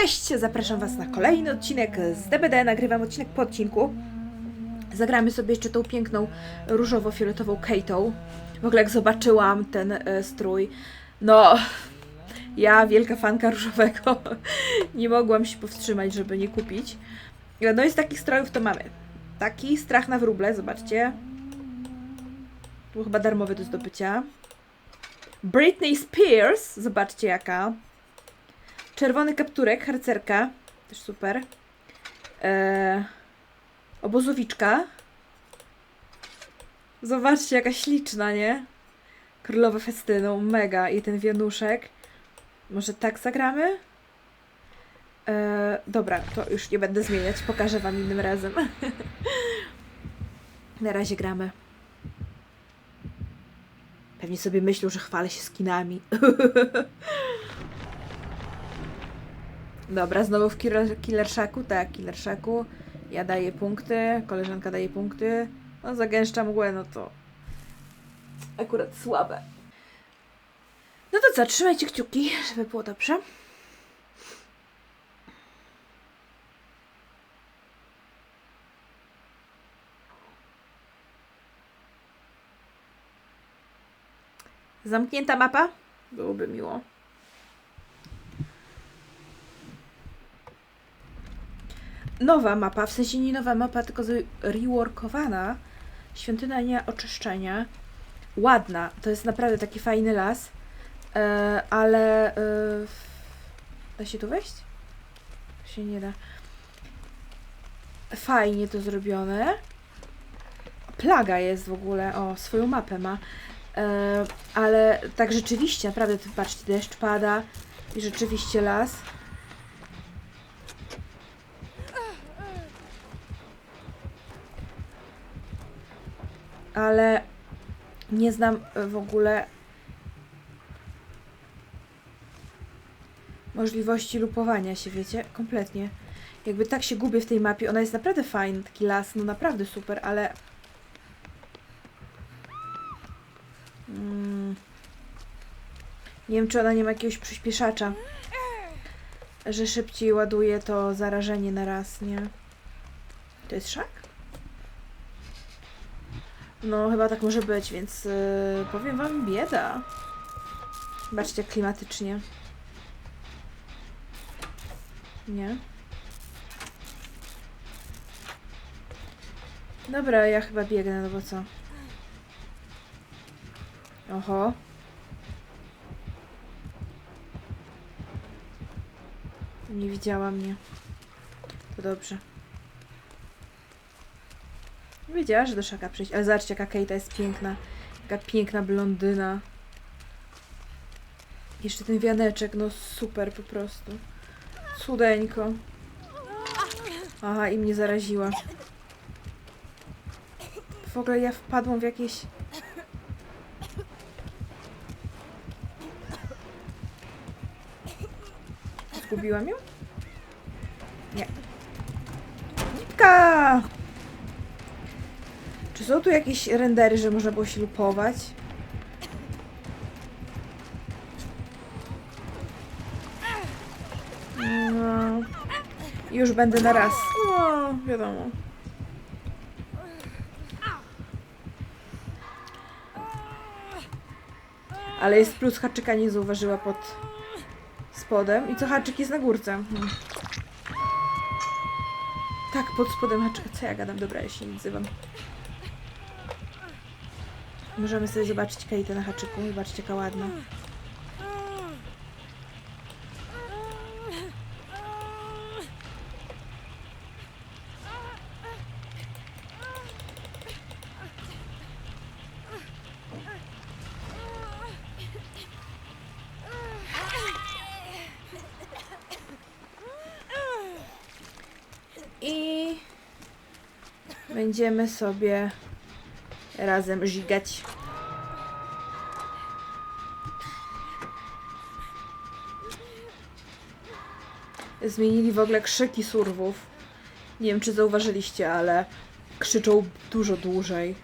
Cześć, zapraszam Was na kolejny odcinek z DBD. Nagrywam odcinek po odcinku. Zagramy sobie jeszcze tą piękną różowo-fioletową Kate'ą. W ogóle jak zobaczyłam ten e, strój, no ja, wielka fanka różowego, nie mogłam się powstrzymać, żeby nie kupić. No i z takich strojów to mamy. Taki strach na wróble, zobaczcie. Tu chyba darmowy do zdobycia. Britney Spears, zobaczcie jaka. Czerwony kapturek, harcerka, też super. Eee, obozowiczka. Zobaczcie, jaka śliczna, nie? Królowa festynu, mega. I ten wianuszek. Może tak zagramy? Eee, dobra, to już nie będę zmieniać, pokażę Wam innym razem. Na razie gramy. Pewnie sobie myślą, że chwalę się skinami. Dobra, znowu w killer, killer Shacku? Tak, Killer Shacku. Ja daję punkty, koleżanka daje punkty. No, zagęszcza mgłę, no to akurat słabe. No to co, trzymajcie kciuki, żeby było dobrze. Zamknięta mapa? Byłoby miło. Nowa mapa, w sensie nie nowa mapa, tylko reworkowana. Świątynia oczyszczenia. Ładna, to jest naprawdę taki fajny las. E, ale. E, da się tu wejść? Się nie da. Fajnie to zrobione. Plaga jest w ogóle, o, swoją mapę ma. E, ale tak rzeczywiście, naprawdę, patrzcie, deszcz pada i rzeczywiście las. Ale nie znam w ogóle możliwości lupowania się, wiecie? Kompletnie. Jakby tak się gubię w tej mapie. Ona jest naprawdę fajna, taki las, no naprawdę super, ale... Mm. Nie wiem, czy ona nie ma jakiegoś przyspieszacza, że szybciej ładuje to zarażenie na raz, nie? To jest szak? No, chyba tak może być, więc yy, powiem wam bieda. Zobaczcie, klimatycznie. Nie? Dobra, ja chyba biegnę, no bo co? Oho. Nie widziała mnie. To dobrze. Wiedziała, że do szaka przyjść. Ale zobaczcie, jaka Kejta jest piękna. Jaka piękna blondyna. Jeszcze ten wianeczek, no super po prostu. Cudeńko. Aha, i mnie zaraziła. W ogóle ja wpadłam w jakieś... Zgubiłam ją? Nie. Nitka! Czy są tu jakieś rendery, że można było się lupować? No. Już będę na raz. No, wiadomo. Ale jest plus haczyka, nie zauważyła pod spodem. I co haczyk jest na górce? Hmm. Tak, pod spodem haczyka. Co ja gadam? Dobra, ja się nie odzywam. Możemy sobie zobaczyć Kate na haczyku. Zobaczcie, jaka ładna. I będziemy sobie razem żigać. Zmienili w ogóle krzyki surwów. Nie wiem, czy zauważyliście, ale krzyczą dużo dłużej.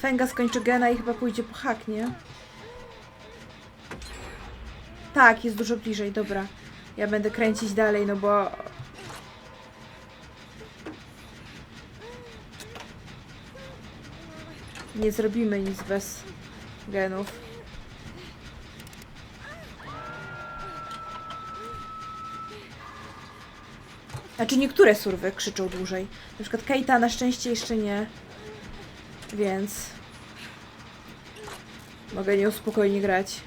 Fęga skończy gena i chyba pójdzie po hak, nie? Tak, jest dużo bliżej, dobra. Ja będę kręcić dalej, no bo... Nie zrobimy nic bez genów. Znaczy niektóre surwy krzyczą dłużej. Na przykład Keita na szczęście jeszcze nie. Więc... Mogę nią spokojnie grać.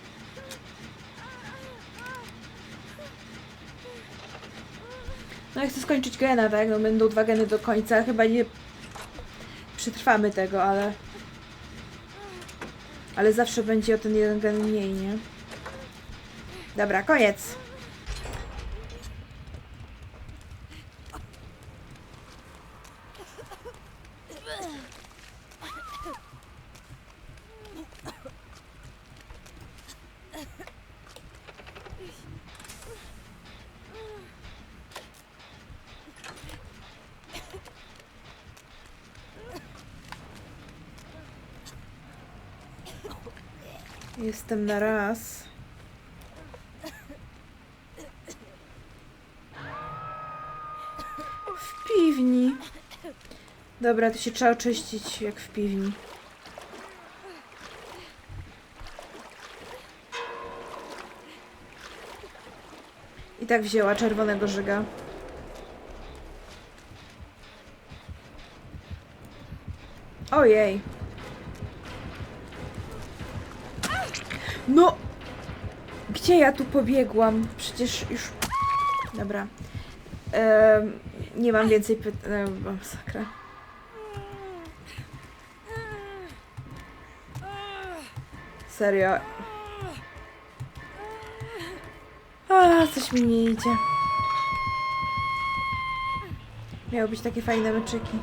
No ja chcę skończyć gena, tak? No będą dwa geny do końca. Chyba nie przetrwamy tego, ale... Ale zawsze będzie o ten jeden gen mniej, nie? Dobra, koniec. Jestem na raz. W piwni. Dobra, to się trzeba oczyścić jak w piwni. I tak wzięła czerwonego żyga. Ojej. No! Gdzie ja tu pobiegłam? Przecież już... Dobra. Em, nie mam więcej pytań. Masakra. Serio. A, coś mi nie idzie. Miały być takie fajne meczyki.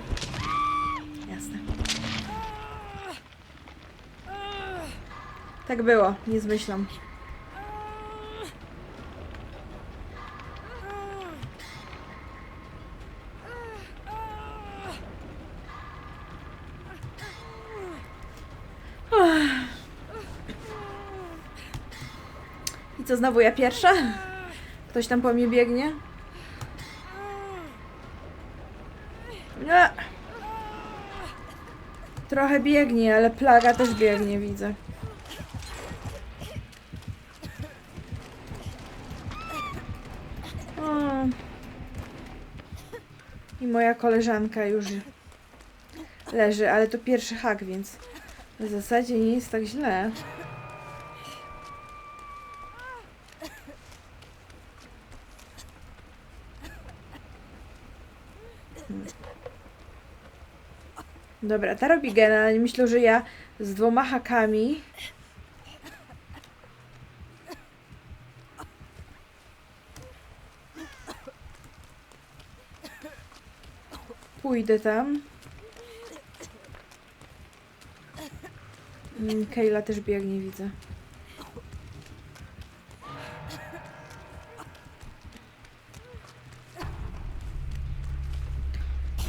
Tak było, nie zmyślam. I co, znowu ja pierwsza? Ktoś tam po mnie biegnie? Nie. Trochę biegnie, ale plaga też biegnie, widzę. O. I moja koleżanka już leży, ale to pierwszy hak, więc w zasadzie nie jest tak źle. Dobra, ta robi gena, ale myślę, że ja z dwoma hakami Pójdę tam. Mm, Kayla też biegnie, widzę.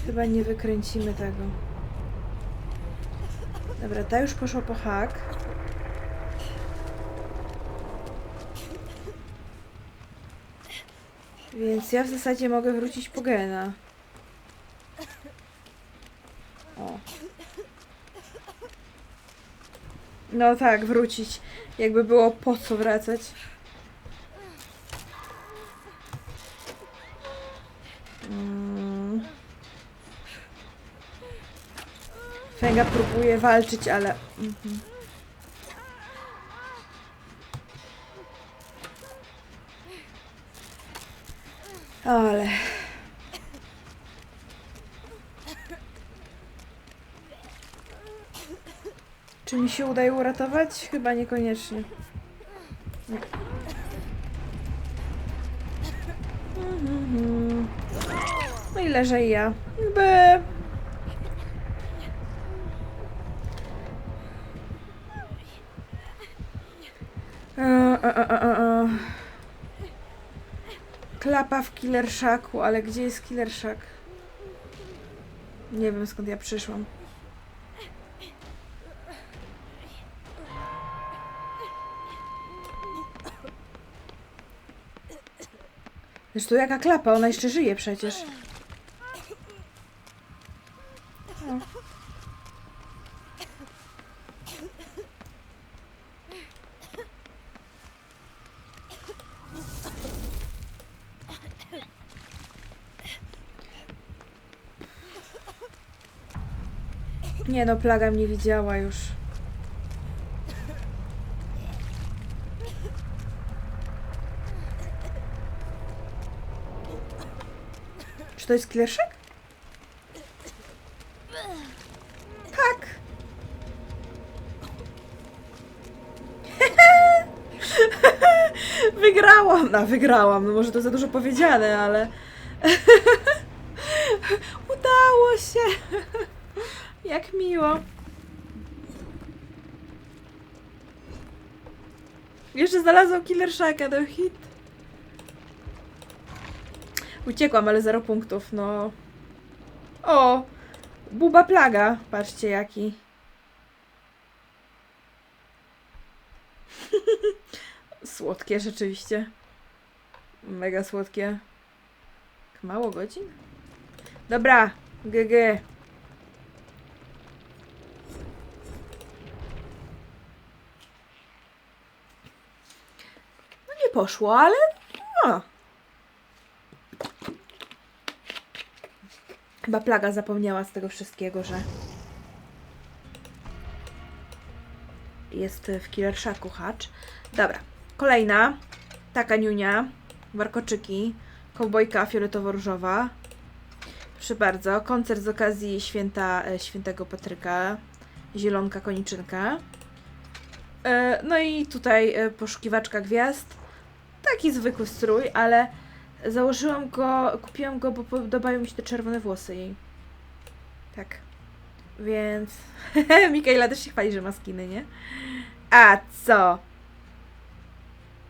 Chyba nie wykręcimy tego. Dobra, ta już poszła po hak. Więc ja w zasadzie mogę wrócić po gena. O. No tak, wrócić. Jakby było po co wracać. Mm. Fęga próbuje walczyć, ale... Mhm. Ale... Czy mi się udaje uratować? Chyba niekoniecznie. Nie. No i leżę ja. By. E, e, e. Klapa w Killer Shacku, ale gdzie jest Killer Shack? Nie wiem skąd ja przyszłam. Zresztą jaka klapa, ona jeszcze żyje przecież. Nie no, plaga mnie widziała już. Czy to jest killerszek? Tak. wygrałam. No, wygrałam. No może to za dużo powiedziane, ale... Udało się. Jak miło. Jeszcze znalazłam Killer Shaka do hit. Uciekłam, ale zero punktów, no. O! Buba plaga. Patrzcie jaki. Słodkie rzeczywiście. Mega słodkie. Mało godzin? Dobra, GG. No nie poszło, ale no. Chyba plaga zapomniała z tego wszystkiego, że jest w Killer Shaku hacz. Dobra, kolejna. Taka niunia. Warkoczyki. Kowbojka fioletowo-różowa. Proszę bardzo, koncert z okazji święta e, świętego Patryka. Zielonka koniczynka. E, No i tutaj e, poszukiwaczka gwiazd. Taki zwykły strój, ale założyłam go, kupiłam go, bo podobają mi się te czerwone włosy jej. Tak. Więc Mikaela też się chwali, że ma skiny, nie? A co?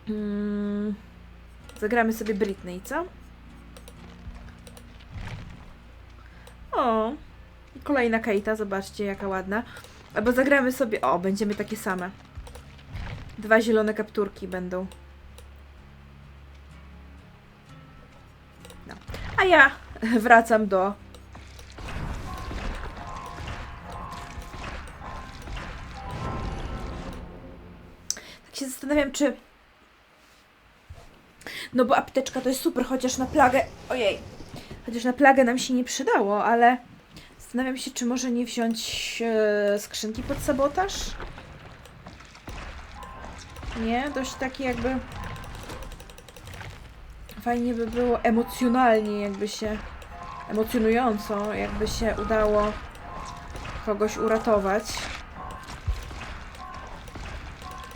Mm, zagramy sobie Britney, co? O, i kolejna Kate'a, zobaczcie jaka ładna. Albo zagramy sobie, o, będziemy takie same. Dwa zielone kapturki będą. A ja wracam do Tak się zastanawiam, czy. No bo apteczka to jest super, chociaż na plagę. Ojej. Chociaż na plagę nam się nie przydało, ale. Zastanawiam się, czy może nie wziąć e, skrzynki pod sabotaż? Nie? Dość taki jakby. Fajnie by było emocjonalnie, jakby się. Emocjonująco, jakby się udało kogoś uratować.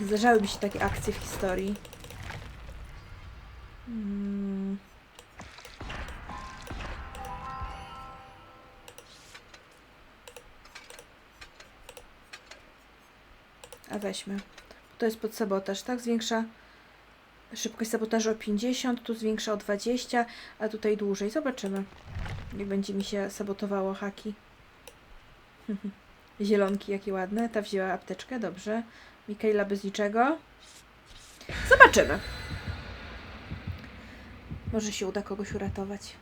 Zdarzały mi się takie akcje w historii. Mm. A weźmy. To jest pod sabotaż, tak? Zwiększa szybkość sabotażu o 50, tu zwiększa o 20, a tutaj dłużej. Zobaczymy, jak będzie mi się sabotowało haki. Zielonki, jakie ładne. Ta wzięła apteczkę, dobrze. Mikaela bez niczego. Zobaczymy. Może się uda kogoś uratować.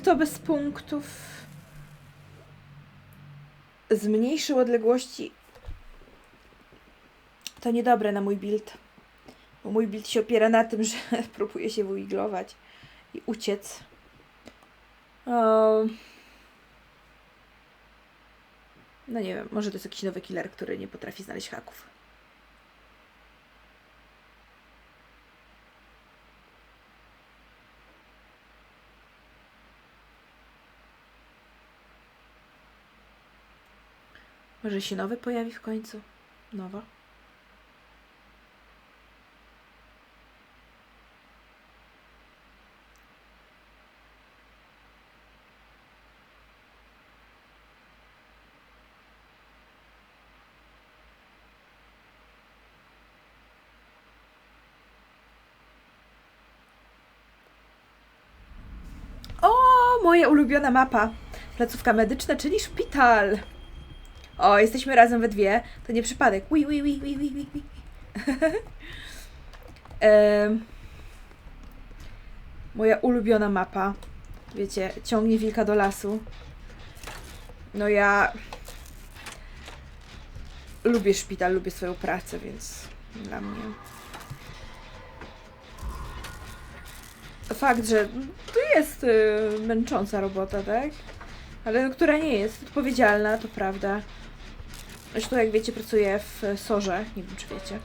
Jak to bez punktów? Zmniejszył odległości. To niedobre na mój build. Bo mój build się opiera na tym, że próbuje się wyiglować i uciec. O... No nie wiem, może to jest jakiś nowy killer, który nie potrafi znaleźć haków. Może się nowy pojawi w końcu? Nowa? Moja ulubiona mapa. Placówka medyczna, czyli szpital. O, jesteśmy razem we dwie. To nie przypadek. Ui, ui, ui, ui, ui, ui. Em, Moja ulubiona mapa. Wiecie, ciągnie wilka do lasu. No ja lubię szpital, lubię swoją pracę, więc dla mnie. Fakt, że to jest y, męcząca robota, tak? Ale która nie jest odpowiedzialna, to prawda. Zresztą, jak wiecie, pracuję w Sorze, nie wiem czy wiecie.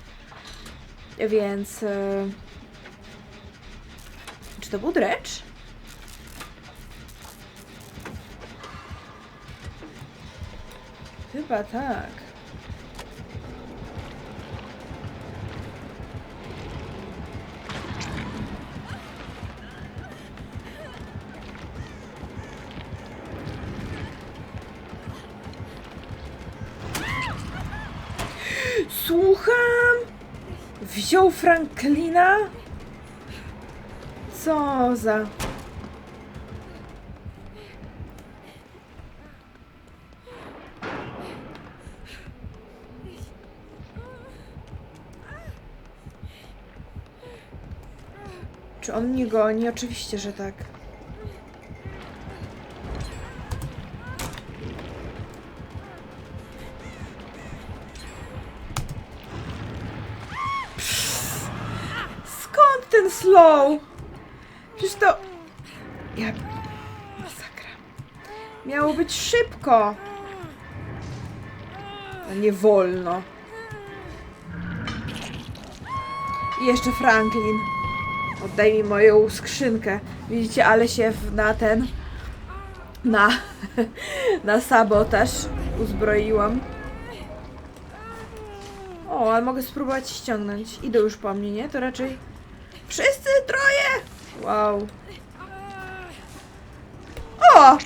Więc. y, Czy to był drecz? Chyba tak. Wziął Franklina? Co za... Czy on mnie goni? Oczywiście, że tak. Slow? Przecież to... Ja... Masakra. Miało być szybko. A nie wolno. I jeszcze Franklin. Oddaj mi moją skrzynkę. Widzicie, ale się na ten... Na... na sabotaż uzbroiłam. O, ale mogę spróbować ściągnąć. Idą już po mnie, nie? To raczej... Wszyscy troje! Wow. O!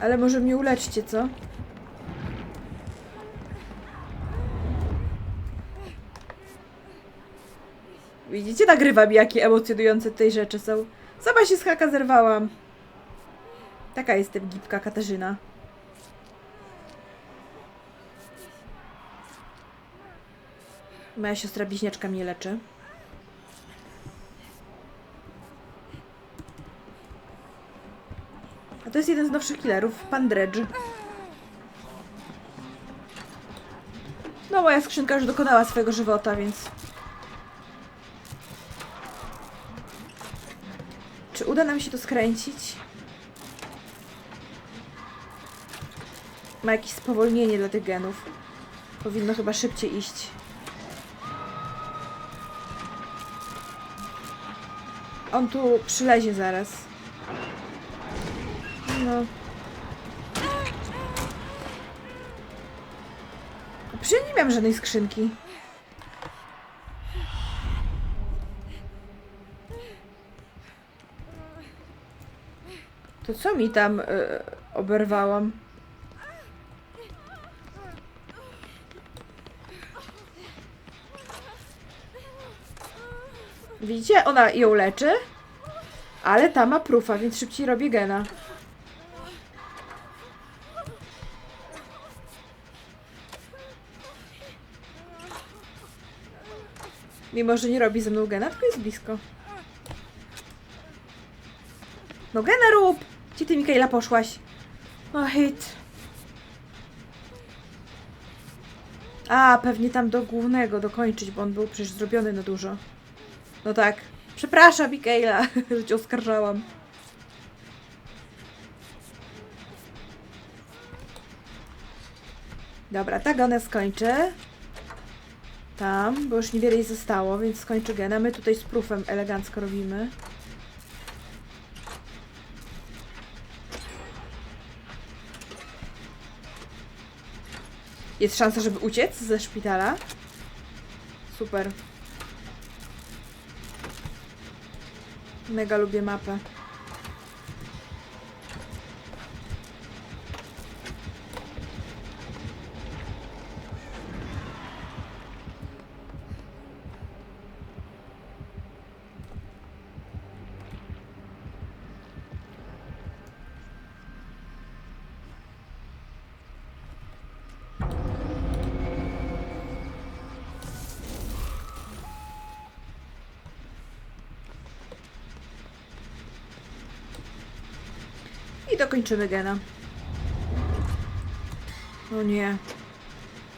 Ale może mnie uleczcie, co? Widzicie, nagrywam jakie emocjonujące tej rzeczy są. Sama się z haka zerwałam. Taka jestem gipka Katarzyna. Moja siostra bliźniaczka mnie leczy. A to jest jeden z nowszych killerów, pan Dredge. No, moja skrzynka już dokonała swojego żywota, więc... Czy uda nam się to skręcić? Ma jakieś spowolnienie dla tych genów. Powinno chyba szybciej iść. On tu przylezie zaraz. No. Przecież nie miałam żadnej skrzynki. To co mi tam y, oberwałam? Widzicie? Ona ją leczy, ale ta ma prufa, więc szybciej robi gena. Mimo, że nie robi ze mną gena, tylko jest blisko. No gena rób! Gdzie ty, Mikaela, poszłaś? O, hit. A, pewnie tam do głównego dokończyć, bo on był przecież zrobiony na dużo. No tak. Przepraszam, Mikaela, że cię oskarżałam. Dobra, tak ona skończy. Tam, bo już niewiele jej zostało, więc skończy gena. My tutaj z prufem elegancko robimy. Jest szansa, żeby uciec ze szpitala? Super. Mega lubię mapę. I dokończymy gena. O nie.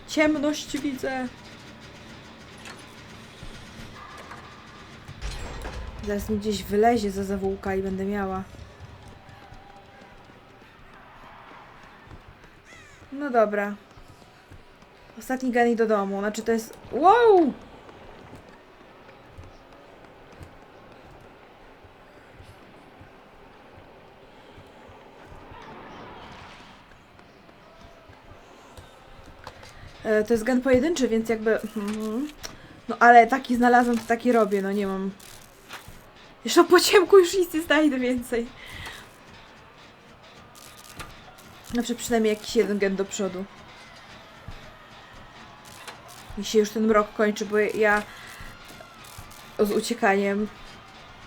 Ciemność widzę. Zaraz mi gdzieś wylezie za zawółka i będę miała. No dobra. Ostatni gen i do domu. Znaczy to jest... Wow! To jest gen pojedynczy, więc jakby... mhm. No ale taki znalazłam, to taki robię, no nie mam... Jeszcze po ciemku już nic nie znajdę więcej. Znaczy przynajmniej jakiś jeden gen do przodu. Mi się już ten mrok kończy, bo ja z uciekaniem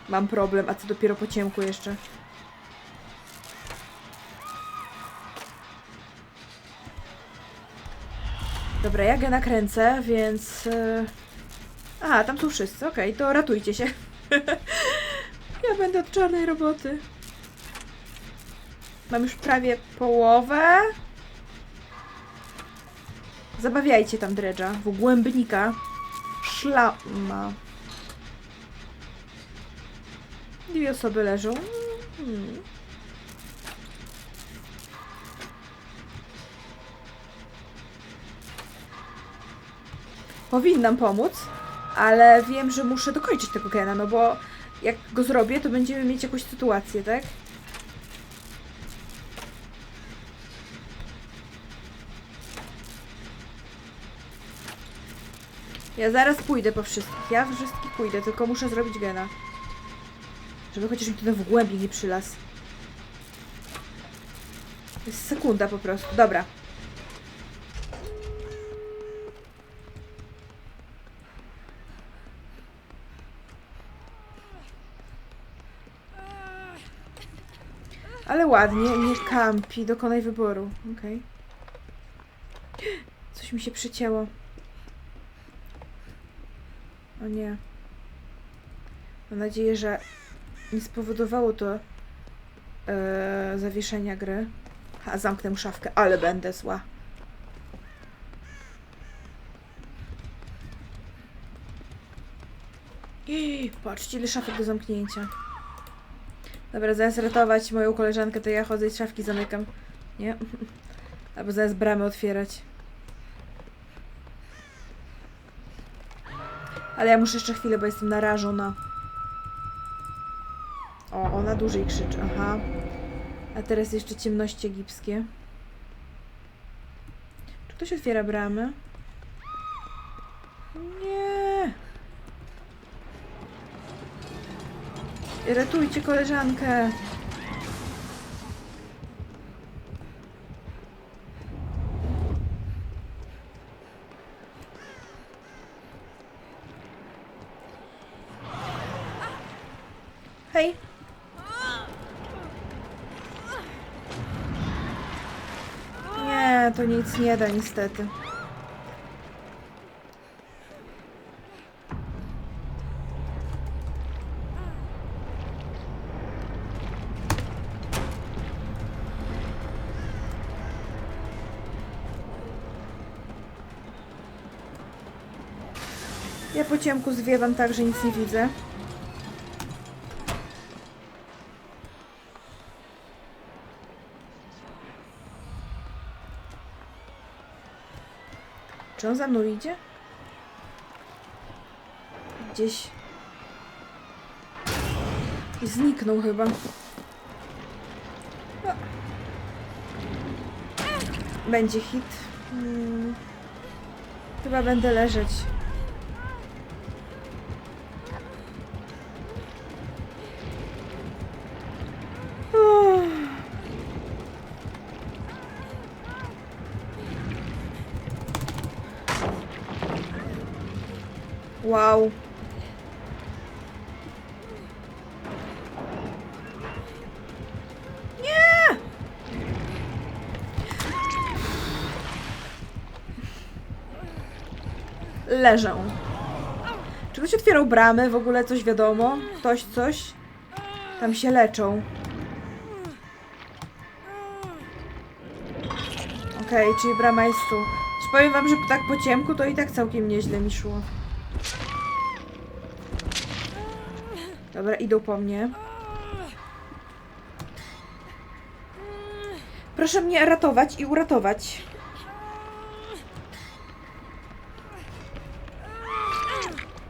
mam problem, a co dopiero po ciemku jeszcze. Dobra, ja go nakręcę, więc... e, Aha, tam są wszyscy, okej, to ratujcie się. ja będę od czarnej roboty. Mam już prawie połowę. Zabawiajcie tam dredża, w głębnika. Szlama. Dwie osoby leżą. Hmm. Powinnam pomóc, ale wiem, że muszę dokończyć tego gena, no bo jak go zrobię, to będziemy mieć jakąś sytuację, tak? Ja zaraz pójdę po wszystkich. Ja wszystkich pójdę, tylko muszę zrobić gena. Żeby chociaż mi ten w głębi nie przylas. To jest sekunda po prostu. Dobra. Ale ładnie, nie kampi, dokonaj wyboru. Okej. Coś mi się przycięło. O nie. Mam nadzieję, że nie spowodowało to e, zawieszenia gry. A zamknę szafkę, ale będę zła. Ej, patrzcie, ile szafek do zamknięcia. Dobra, zamiast ratować moją koleżankę, to ja chodzę i szafki zamykam. Nie? Albo zamiast bramy otwierać. Ale ja muszę jeszcze chwilę, bo jestem narażona. O, ona dłużej krzyczy, aha. A teraz jeszcze ciemności egipskie. Czy ktoś otwiera bramy? Nie. Ratujcie koleżankę. Hej. Nie, to nic nie da niestety. Ja po ciemku zwiewam tak, że nic nie widzę. Czy on za mną idzie? Gdzieś. I zniknął chyba. No. Będzie hit. Hmm. Chyba będę leżeć. Leżę. Czy ktoś otwierał bramy? W ogóle coś wiadomo? Ktoś coś? Tam się leczą. Okej, czyli brama jest tu. Czy powiem wam, że tak po ciemku to i tak całkiem nieźle mi szło. Dobra, idą po mnie. Proszę mnie ratować i uratować.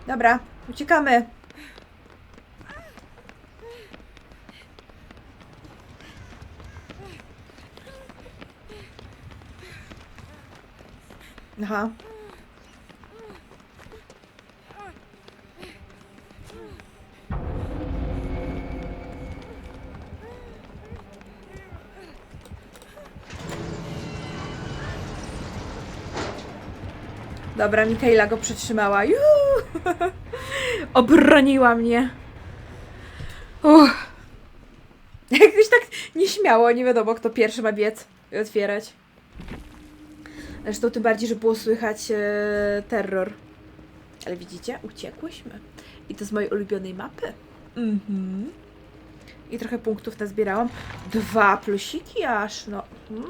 Dobra, uciekamy. Aha. Dobra, Mikaela go przytrzymała. Juhu! Obroniła mnie. Uff. Jakoś tak nieśmiało, nie wiadomo kto pierwszy ma biec i otwierać. Zresztą tym bardziej, że było słychać e, terror. Ale widzicie, uciekłyśmy. I to z mojej ulubionej mapy. Mhm. I trochę punktów nazbierałam. Dwa plusiki aż, no. Mm.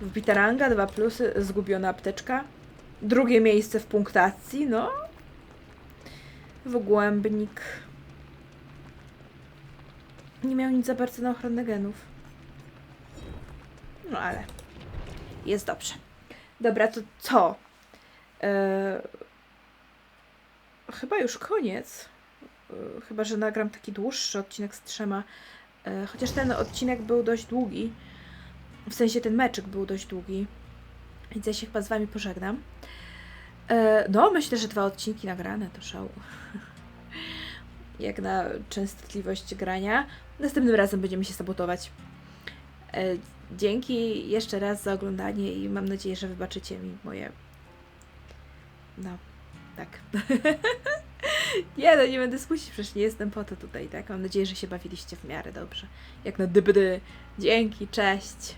Wbita ranga, dwa plusy, zgubiona apteczka. Drugie miejsce w punktacji, no. Wgłębnik. Nie miał nic za bardzo na ochronę genów. No ale jest dobrze. Dobra, to co? Eee, chyba już koniec. Eee, chyba, że nagram taki dłuższy odcinek z trzema. Eee, chociaż ten odcinek był dość długi. W sensie ten meczyk był dość długi. Więc ja się chyba z wami pożegnam. Eee, no, myślę, że dwa odcinki nagrane to szał. Jak na częstotliwość grania. Następnym razem będziemy się sabotować. E, Dzięki jeszcze raz za oglądanie i mam nadzieję, że wybaczycie mi moje. No, tak. nie, no nie będę smucić, przecież nie jestem po to tutaj, tak? Mam nadzieję, że się bawiliście w miarę dobrze. Jak na dybdy. Dzięki, cześć.